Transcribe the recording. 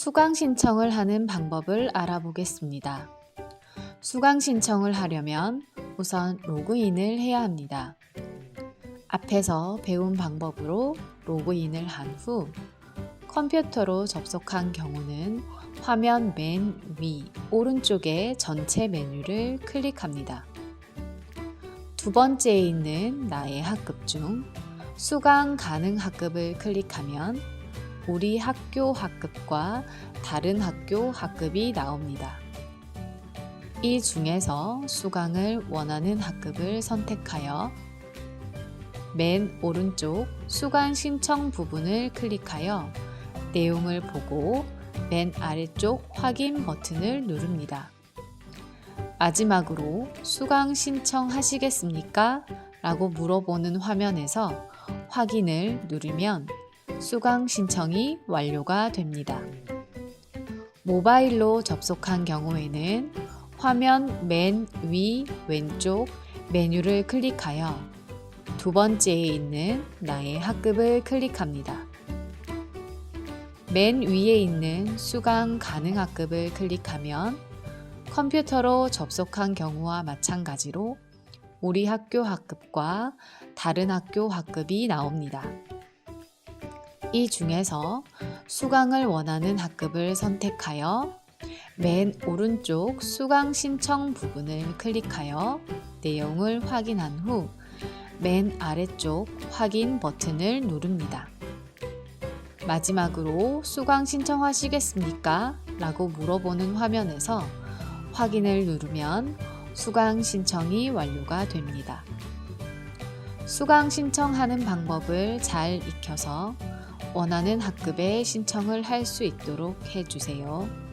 수강 신청을 하는 방법을 알아보겠습니다. 수강 신청을 하려면 우선 로그인을 해야 합니다. 앞에서 배운 방법으로 로그인을 한 후 컴퓨터로 접속한 경우는 화면 맨 위 오른쪽에 전체 메뉴를 클릭합니다. 두 번째에 있는 나의 학급 중 수강 가능 학급을 클릭하면 우리 학교 학급과 다른 학교 학급이 나옵니다. 이 중에서 수강을 원하는 학급을 선택하여 맨 오른쪽 수강 신청 부분을 클릭하여 내용을 보고 맨 아래쪽 확인 버튼을 누릅니다. 마지막으로 수강 신청하시겠습니까? 라고 물어보는 화면에서 확인을 누르면 수강 신청이 완료가 됩니다. 모바일로 접속한 경우에는 화면 맨 위 왼쪽 메뉴를 클릭하여 두 번째에 있는 나의 학급을 클릭합니다. 맨 위에 있는 수강 가능 학급을 클릭하면 컴퓨터로 접속한 경우와 마찬가지로 우리 학교 학급과 다른 학교 학급이 나옵니다. 이 중에서 수강을 원하는 학급을 선택하여 맨 오른쪽 수강 신청 부분을 클릭하여 내용을 확인한 후 맨 아래쪽 확인 버튼을 누릅니다. 마지막으로 수강 신청하시겠습니까? 라고 물어보는 화면에서 확인을 누르면 수강 신청이 완료가 됩니다. 수강 신청하는 방법을 잘 익혀서 원하는 학급에 신청을 할 수 있도록 해주세요.